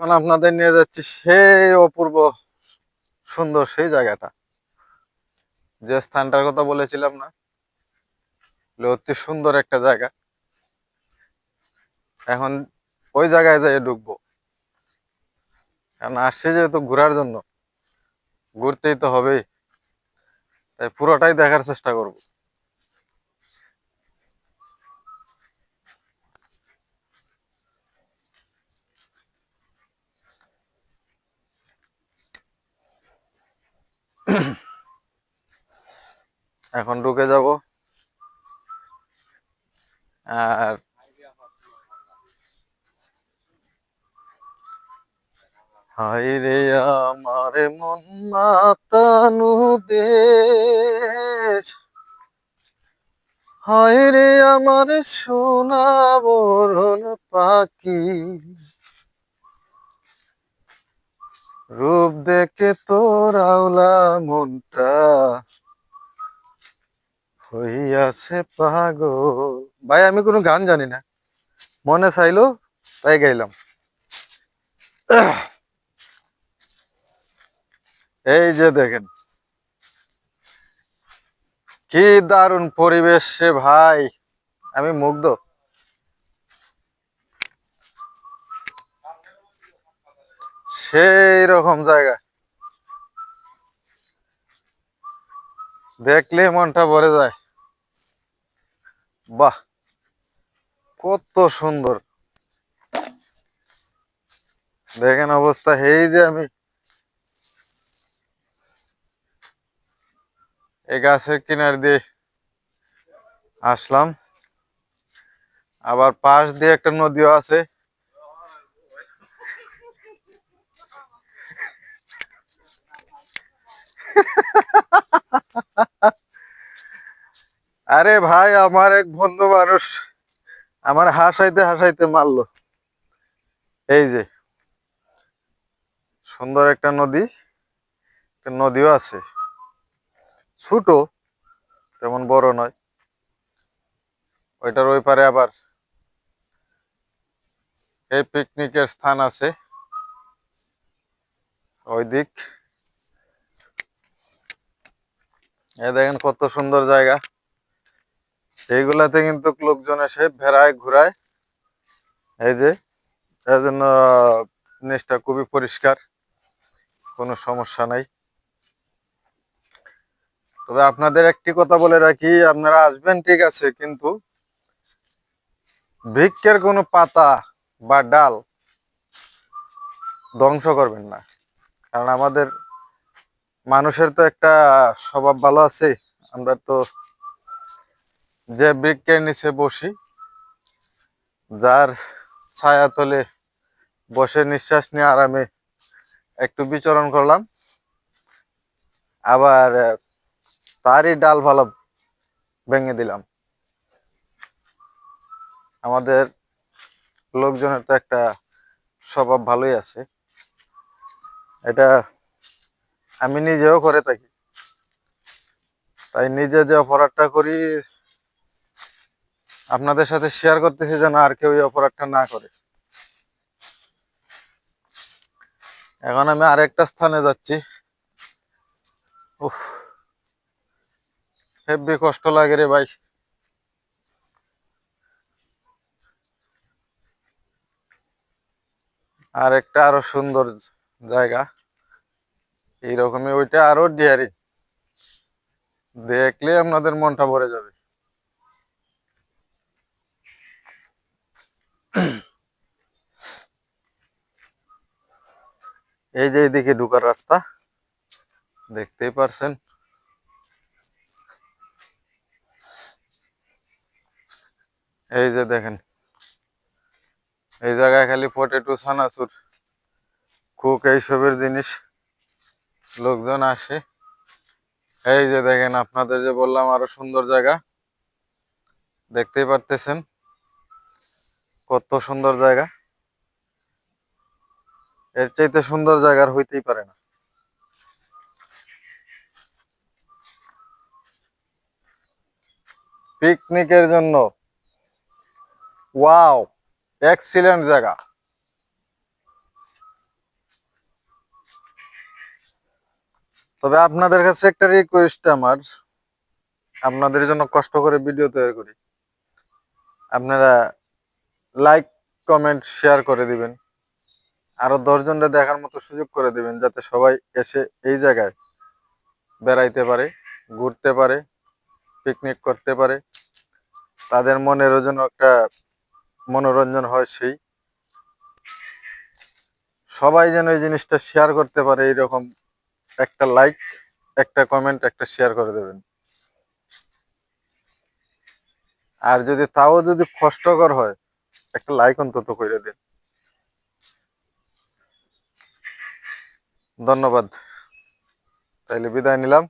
এখন আপনাদের নিয়ে যাচ্ছি সেই অপূর্ব সুন্দর সেই জায়গাটা। যে স্থানটার কথা বলেছিলাম না অতি সুন্দর একটা জায়গা। এখন ওই জায়গায় যাই ঢুকবো। কারণ আসছে যেহেতু ঘোরার জন্য, ঘুরতেই তো হবেই। তাই পুরোটাই দেখার চেষ্টা করব। এখন ঢুকে যাব। আর হায় রে আমার মন মাতানু দেশ। হায় রে আমার সোনা বরণ পাখি। রূপ দেখে তোর আওলা মনটা হইয়াছে পাগল। ভাই, আমি কোনো গান জানি না। মনে চাইলো, তাই গাইলাম। এই যে দেখেন। কি দারুণ পরিবেশ সে ভাই। আমি মুগ্ধ। সেই রকম জায়গা। দেখলে মনটা ভরে যায়। বাহ, কত সুন্দর। দেখেন অবস্থা, এই যে আমি এই গাছের কিনার দিয়ে আসলাম। আবার পাশ দিয়ে একটা নদীও আছে। আরে ভাই, আমার এক বন্ধু মানুষ আমার হাসাইতে হাসাইতে মারলো। এই যে, সুন্দর একটা নদী নদীও আছে। ছোট, তেমন বড় নয়। ওইটার ওই পারে আবার এই পিকনিকের স্থান আছে। ওই দিক। এ দেখেন কত সুন্দর জায়গা। এইগুলাতে কিন্তু লোকজন এসে ভেড়ায় ঘুরায়। এই যে, এর জন্য জিনিসটা খুবই পরিষ্কার, কোনো সমস্যা নাই। তবে আপনাদের একটি কথা বলে রাখি, আপনারা আসবেন ঠিক আছে, কিন্তু বৃক্ষের কোনো পাতা বা ডাল ধ্বংস করবেন না। কারণ আমাদের মানুষের তো একটা স্বভাব ভালো আছে, আমরা তো যে বৃক্ষের নিচে বসি, যার ছায়া তলে বসে নিঃশ্বাস নিয়ে আরামে একটু বিচরণ করলাম। আবার তারই ডাল ভালো ভেঙে দিলাম। আমাদের লোকজনের তো একটা স্বভাব ভালোই আছে। এটা আমি নিজেও করে থাকি। তাই নিজে যে অপরাধটা করি আপনাদের সাথে শেয়ার করতেছি যেন আর কেউ অপরাধটা না করে। এখন আমি আরেকটা স্থানে যাচ্ছি। হেব্বি কষ্ট লাগে রে ভাই। আর একটা আরও সুন্দর জায়গা। এইরকমই ওইটা আরও ডিয়ারি। দেখলে আপনাদের মনটা ভরে যাবে। এই যে এইদিকে ঢুকার রাস্তা, দেখতেই পারছেন। এই যে দেখেন, এই জায়গায় খালি পটেটো সানাসুর কুক এইসবের জিনিস। লোকজন আসে। এই যে দেখেন, আপনাদের যে বললাম, আরও সুন্দর জায়গা। দেখতেই পারতেছেন। কত সুন্দর জায়গা। এর চাইতে সুন্দর জায়গার হইতেই পারে না। পিকনিকের জন্য। ওয়াও, এক্সিলেন্ট জায়গা। তবে আপনাদের কাছে একটা রিকোয়েস্ট আমার। আপনাদের জন্য কষ্ট করে ভিডিও তৈরি করি। আপনারা লাইক কমেন্ট শেয়ার করে দিবেন। আরও দশজনকে দেখার মতো সুযোগ করে দিবেন, যাতে সবাই এসে এই জায়গায় বেড়াইতে পারে, ঘুরতে পারে পিকনিক করতে পারে। তাদের মনেরও জন্য একটা মনোরঞ্জন হয় সেই। সবাই যেন এই জিনিসটা শেয়ার করতে পারে, এইরকম একটা লাইক একটা কমেন্ট একটা শেয়ার করে দেবেন। আর যদি তাও যদি কষ্টকর হয় একটা লাইক অন্তত করে দিন। ধন্যবাদ। তাইলে বিদায় নিলাম।